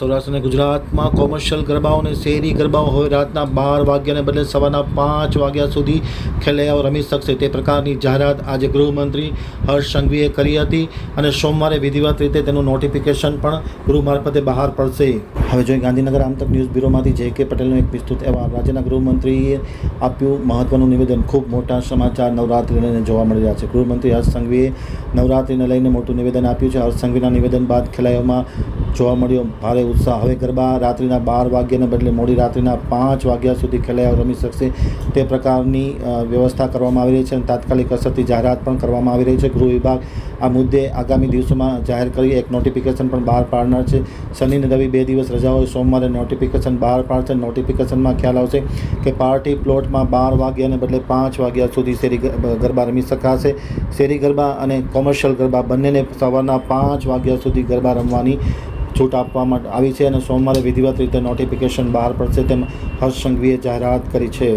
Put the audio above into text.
સૌરાષ્ટ્ર અને ગુજરાતમાં કોમર્શિયલ ગરબાઓ અને શહેરી ગરબાઓ હવે રાતના બાર વાગ્યાને બદલે સવારના પાંચ વાગ્યા સુધી ખેલૈયાઓ રમી શકશે. તે પ્રકારની જાહેરાત આજે ગૃહમંત્રી હર્ષ સંઘવીએ કરી હતી અને સોમવારે વિધિવત રીતે તેનું નોટિફિકેશન પણ ગૃહ મારફતે બહાર પડશે. હવે જોઈએ ગાંધીનગર આમતક ન્યૂઝ બ્યુરોમાંથી જે કે પટેલનો એક વિસ્તૃત અહેવાલ. રાજ્યના ગૃહમંત્રીએ આપ્યું મહત્વનું નિવેદન. ખૂબ મોટા સમાચાર નવરાત્રિને લઈને જોવા મળી રહ્યા છે. ગૃહમંત્રી હર્ષ સંઘવીએ નવરાત્રિને લઈને મોટું નિવેદન આપ્યું છે. હર્ષ સંઘવીના નિવેદન બાદ ખેલાડીઓમાં જોવા મળ્યો ભારે ઉત્સાહ. હવે ગરબા રાત્રિના બાર વાગ્યાને બદલે મોડી રાત્રિના પાંચ વાગ્યા સુધી ખેલાડીઓ રમી શકશે. તે પ્રકારની વ્યવસ્થા કરવામાં આવી રહી છે અને તાત્કાલિક અસરથી જાહેરાત પણ કરવામાં આવી રહી છે. ગૃહ વિભાગ આ મુદ્દે આગામી દિવસોમાં જાહેર કરી એક નોટિફિકેશન પણ બહાર પાડનાર છે. શનિ રવિ બે દિવસ રજા સોમવારે નોટિફિકેશન બહાર પાડશે. નોટિફિકેશનમાં ખ્યાલ આવશે કે પાર્ટી પ્લોટમાં બાર વાગ્યાને બદલે પાંચ વાગ્યા સુધી શેરી ગરબા રમી શકાશે. શેરી ગરબા અને કોમર્શિયલ ગરબા બંનેને સવારના પાંચ વાગ્યા સુધી ગરબા રમવાની છૂટ આપવામાં આવી છે અને સોમવારે વિધિવત રીતે નોટિફિકેશન બહાર પડશે તેમ હર્ષ સંઘવીએ જાહેરાત કરી છે.